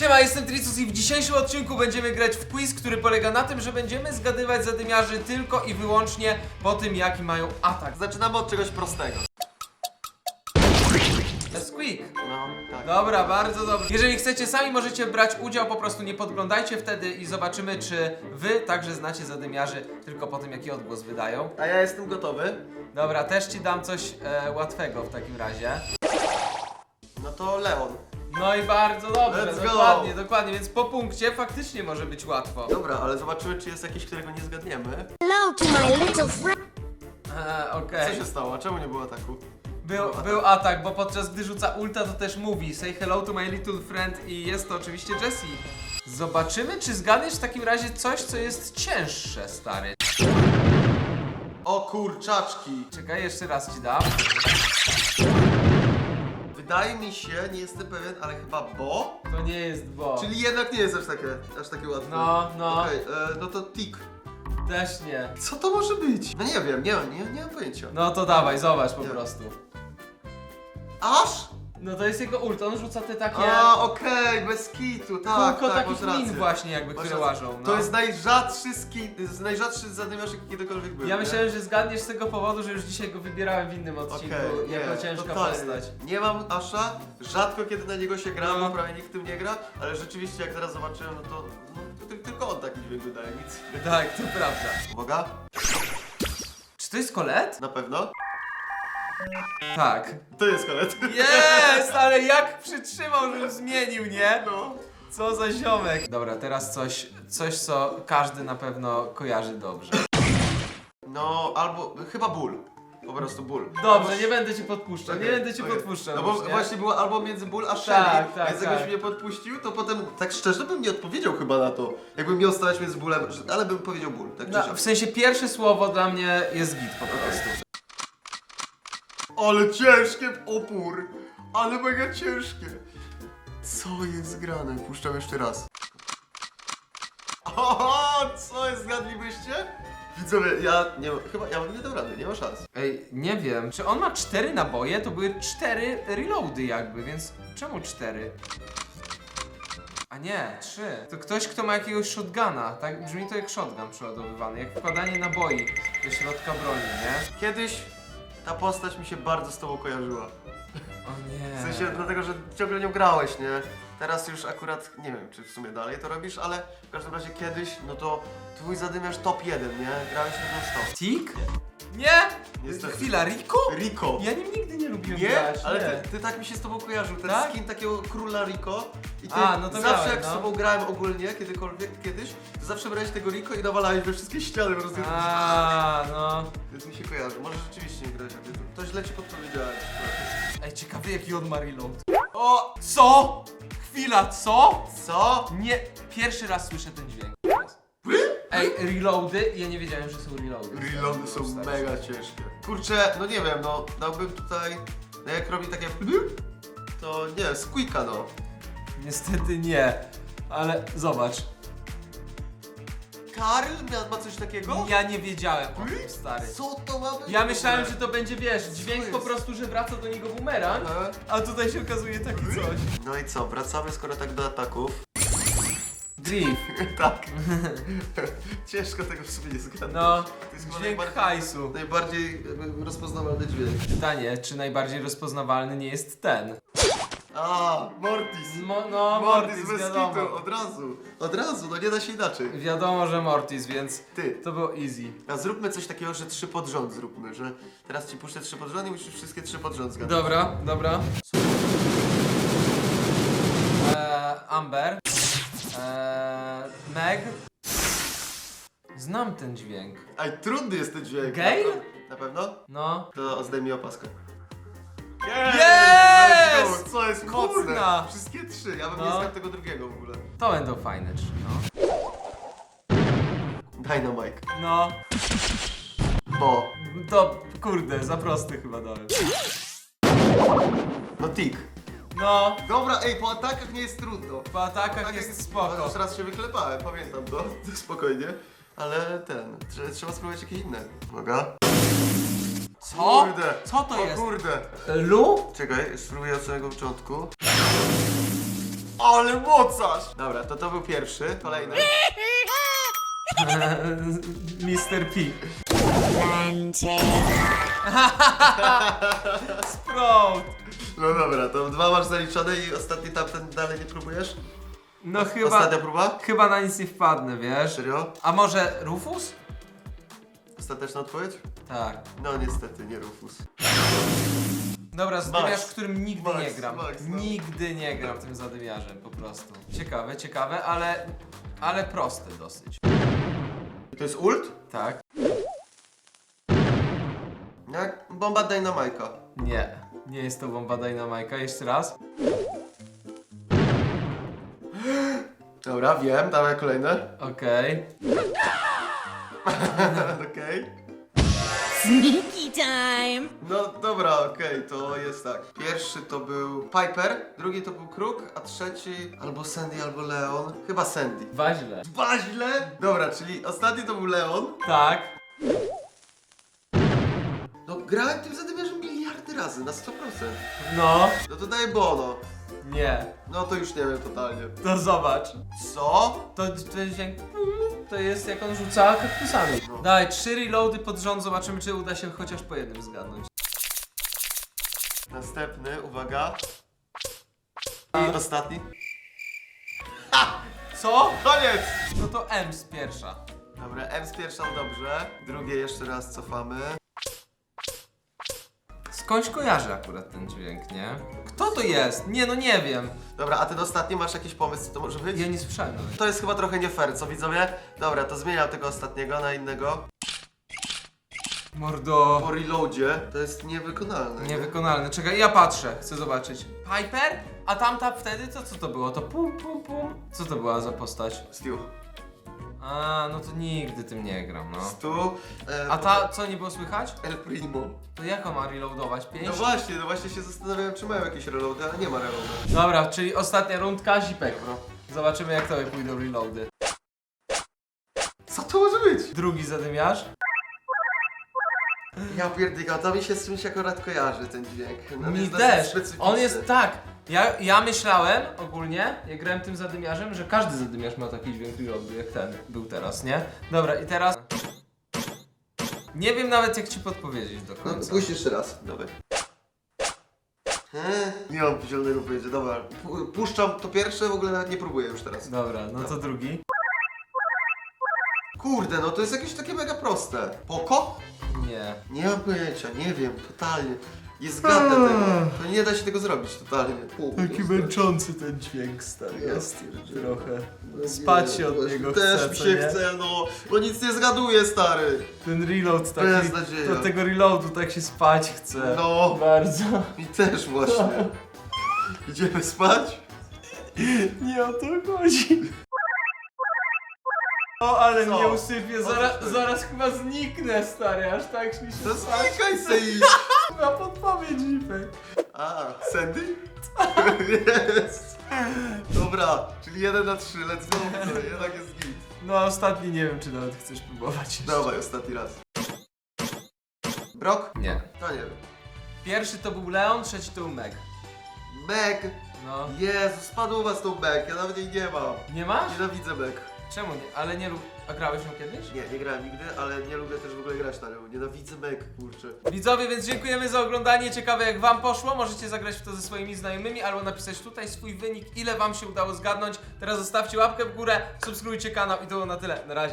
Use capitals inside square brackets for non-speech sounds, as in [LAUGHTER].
Siema, jestem Tricus i w dzisiejszym odcinku będziemy grać w quiz, który polega na tym, że będziemy zgadywać zadymiarzy tylko i wyłącznie po tym, jaki mają atak. Zaczynamy od czegoś prostego. Squeak. No, tak. Dobra, bardzo dobrze. Jeżeli chcecie, sami możecie brać udział, po prostu nie podglądajcie wtedy i zobaczymy, czy wy także znacie zadymiarzy tylko po tym, jaki odgłos wydają. A ja jestem gotowy. Dobra, też ci dam coś e, łatwego w takim razie. No to Leon. No i bardzo dobrze, Let's go. dokładnie, dokładnie, więc po punkcie faktycznie może być łatwo. Dobra, ale zobaczymy, czy jest jakiś, którego nie zgadniemy. Hello to my little friend. E, Co Okej. się stało? Czemu nie było ataku? Był, był atak, bo podczas gdy rzuca ulta, to też mówi Say hello to my little friend i jest to oczywiście Jessie. Zobaczymy, czy zgadniesz w takim razie coś, co jest cięższe, stary. O kurczaczki. Czekaj, jeszcze raz ci dam. Wydaje mi się, nie jestem pewien, ale chyba bo. To nie jest bo. Czyli jednak nie jest aż takie, aż takie łatwe. No, no. Okej, e, no to tik. Też nie. Co to może być? No nie wiem, nie, nie, nie mam pojęcia. No to dawaj, zobacz po Nie. prostu. Aż? No to jest jego ult, on rzuca te takie... A, okej, bez kitu, tak, Kółko tak, takich masz min rację. właśnie jakby, Masz które rację. łażą. No. To jest najrzadszy skin, jest najrzadszy zadymiarz, jaki kiedykolwiek był. Ja nie? myślałem, że zgadniesz z tego powodu, że już dzisiaj go wybierałem w innym odcinku Okej, jako nie, ciężka totalnie. postać. Nie mam Asha, rzadko kiedy na niego się gra, No. bo prawie nikt tym nie gra, ale rzeczywiście jak teraz zobaczyłem, no to, no, ty- tylko on taki dźwięk wydaje, nic. Tak, to prawda. Uwaga, Czy to jest Colette? na pewno. Tak. To jest kolet. Jest, ale [LAUGHS] jak przytrzymał, że zmienił, nie? No. Co za ziomek. Dobra, teraz coś, coś co każdy na pewno kojarzy dobrze. No, albo, chyba ból. Po prostu ból. Dobrze, nie będę cię podpuszczał, nie Okej, będę cię okej. podpuszczał. No bo już, nie? właśnie było albo między ból a Tak, Shelly, tak, więc tak. jakbyś mnie podpuścił, to potem, tak szczerze, bym nie odpowiedział chyba na to. Jakbym miał stawać między bólem, że- ale bym powiedział ból, tak czy No, siak. w sensie pierwsze słowo dla mnie jest git po prostu. Ale ciężkie opór! Ale mega ciężkie! Co jest grane? Puszczam jeszcze raz. Oho, co jest, zgadlibyście? Widzowie, ja nie chyba, ja bym nie dał rady, nie ma szans. Ej, nie wiem, czy on ma cztery naboje? To były cztery reloady jakby, więc czemu cztery? A nie, trzy. To ktoś, kto ma jakiegoś shotguna, tak? Brzmi to jak shotgun przeładowywany, jak wkładanie naboi do środka broni, nie? Kiedyś ta postać mi się bardzo z tobą kojarzyła. O nie. W sensie dlatego, że ciągle nią grałeś, nie? Teraz już akurat nie wiem, czy w sumie dalej to robisz, ale w każdym razie kiedyś, no to twój zadymiarz top 1, nie? Grałeś na stop. Tik? Nie! Niestety. Chwila, Rico? Rico! Ja nim nigdy nie lubiłem Nie? grać. Ale nie. ty, ty tak mi się z tobą kojarzył, ten Tak? skin takiego króla Rico i ty A, no to zawsze miałem, jak no. z tobą grałem ogólnie, kiedykolwiek, kiedyś, to zawsze brałeś tego Rico i nawalałeś we wszystkie ściany po prostu. A, no. Więc mi się kojarzy, może rzeczywiście nie grałeś jak. To źle ci podpowiedziałem. Ej, ciekawy jaki on ma reload. O! Co? Chwila, co? Co? Nie, pierwszy raz słyszę ten dźwięk. Ej, reloady? Ja nie wiedziałem, że są reloady. Reloady są mega ciężkie. Kurczę, no nie wiem, no dałbym tutaj, no jak robi takie to nie, squeaka no. Niestety nie, ale zobacz. Karl ma, ma coś takiego? Ja nie wiedziałem o tym, stary. Co to ma być? Ja myślałem, że to będzie, wiesz, dźwięk po jest? prostu, że wraca do niego bumerang, Aha. a tutaj się okazuje taki coś. No i co, wracamy skoro tak do ataków. Drift, [LAUGHS] tak. [LAUGHS] Ciężko tego w sumie nie zgadnąć. no, To jest chyba dźwięk najbardziej- hajsu. Najbardziej rozpoznawalny dźwięk. Pytanie, czy najbardziej rozpoznawalny nie jest ten? A, Mortis. Mo, no, Mortis Mortis, bez wiadomo. kitu, od razu. Od razu, no nie da się inaczej. Wiadomo, że Mortis, więc Ty, to było easy. a zróbmy coś takiego, że trzy pod rząd zróbmy, że teraz ci puszczę trzy pod rząd i musisz wszystkie trzy pod rząd zgadnąć. Dobra, dobra. Eee, Amber. Eee, Meg. Znam ten dźwięk. Aj, trudny jest ten dźwięk. Gale? Na pewno? No. To zdejmij opaskę. Yes! Let's go! Co jest mocne? Kurna! Wszystkie trzy, ja bym No. nie zgadł tego drugiego w ogóle. To będą fajne trzy, no. Dynamite. No. Bo. To, kurde, za prosty chyba dałem. No tik. No. Dobra, ej, po atakach nie jest trudno. Po atakach Tak jest jak- spoko. Już raz się wyklepałem, pamiętam to, [LAUGHS] spokojnie. Ale ten, trze- trzeba spróbować jakieś inne. Uwaga. Co? Kurde. Co to o jest? kurde. Lu? Czekaj, spróbuję od samego początku. Ale mocarz! Dobra, to to był pierwszy, kolejny. [LAUGHS] Mr. P. [LAUGHS] Sprout! No dobra, to dwa masz zaliczone i ostatni tamten dalej nie próbujesz? No chyba, Ostatnia próba? chyba na nic nie wpadnę, wiesz? Serio? A może Rufus? Ostateczna odpowiedź? Tak. No niestety, nie Rufus. Dobra, zadymiarz, w którym nigdy Max, nie gram. Max, no. Nigdy nie gram tym zadymiarzem, po prostu. Ciekawe, ciekawe, ale... Ale proste dosyć. To jest ult? Tak? Jak bomba Dynamite'a. Nie. Nie jest to bomba Dynamite'a. Jeszcze raz. [GASPS] Dobra, wiem, dawaj kolejne. Okej. [LAUGHS] Okej. Sneaky time. No dobra, okej, to jest tak. Pierwszy to był Piper, drugi to był Kruk, a trzeci albo Sandy, albo Leon. Chyba Sandy. Dwa źle. Dwa źle? Dobra, czyli ostatni to był Leon. Tak. No grałem tym zadymiarzem miliardy razy, na 100%. No. No to daję Bono. Nie. No to już nie wiem totalnie. To zobacz. Co? To, to jest jak... To jest jak on rzuca kaktusami. No. Daj, trzy reloady pod rząd, zobaczymy czy uda się chociaż po jednym zgadnąć. Następny, uwaga. I ostatni. Co? Koniec! No to Ems pierwsza. Dobra, M z pierwszą dobrze. Drugie jeszcze raz cofamy. Skądś kojarzę akurat ten dźwięk, nie? Kto to jest? Nie, no nie wiem. Dobra, a ten ostatni masz jakiś pomysł, co to może być? Ja nie słyszałem. nawet. To jest chyba trochę nie fair, co widzowie? Dobra, to zmieniam tego ostatniego na innego. Mordo. Po reloadzie to jest niewykonalne. nie? Niewykonalne. Czekaj, ja patrzę, chcę zobaczyć. Piper? A tamta wtedy to co to było? To pum pum pum. Co to była za postać? Stu. A, no to nigdy tym nie gram, no. Stu. E, A ta, co nie było słychać? El Primo. To jak on ma reloadować? Pięć? No właśnie, no właśnie się zastanawiałem, czy mają jakieś reloady, ale nie ma reloada. Dobra, czyli ostatnia rundka, zipek. Zobaczymy jak to pójdą reloady. Co to może być? Drugi zadymiarz. Ja pierdolę, to mi się z czymś akurat kojarzy ten dźwięk. No, Mi jest dosyć też. specyficzny. On jest tak. Ja, ja myślałem ogólnie, jak grałem tym zadymiarzem, że każdy zadymiarz ma taki dźwięk reloadu jak ten był teraz, nie? Dobra, i teraz. Nie wiem nawet jak ci podpowiedzieć do No, końca. puść jeszcze raz. Dawaj. Eee, Nie mam zielonego pojęcia, dobra. Pu- Puszczam to pierwsze, w ogóle nawet nie próbuję już teraz. Dobra, no to drugi. Kurde, no to jest jakieś takie mega proste. Poko? Nie. Nie mam pojęcia, nie wiem, totalnie. Nie zgadnę tego. To nie da się tego zrobić, totalnie. Taki męczący ten dźwięk stary Ja jest pierdzielę. trochę. No Spać się od niego Też chce, mi co się nie? chce, no. Bo nic nie zgaduję, stary. Ten reload taki. Beznadzieja. Do tego reloadu tak się spać chce. No. Bardzo. Mi też właśnie. Idziemy spać? Nie o to chodzi. O, ale Co? mnie usypie, O co zaraz, chodzi? zaraz chyba zniknę stary, aż tak mi się To spać. znikaj se iść. Na podpowiedź, Zipek. A, Sandy? [LAUGHS] Jest. Dobra, czyli 1 na 3, let's go. No, jednak jest git. No ostatni nie wiem, czy nawet chcesz próbować jeszcze. Dawaj, ostatni raz. Brok? Nie. To nie wiem. Pierwszy to był Leon, trzeci to był Meg. Meg! No. Jezu, spadł u was tą Meg, ja nawet jej nie mam. Nie masz? Nienawidzę Meg. Czemu nie? Ale nie lub... A grałeś nią kiedyś? Nie, nie grałem nigdy, ale nie lubię też w ogóle grać na nią. Nienawidzę Meg, kurczę. Widzowie, więc dziękujemy za oglądanie. Ciekawe jak wam poszło. Możecie zagrać w to ze swoimi znajomymi albo napisać tutaj swój wynik, ile wam się udało zgadnąć. Teraz zostawcie łapkę w górę, subskrybujcie kanał i to było na tyle. Na razie.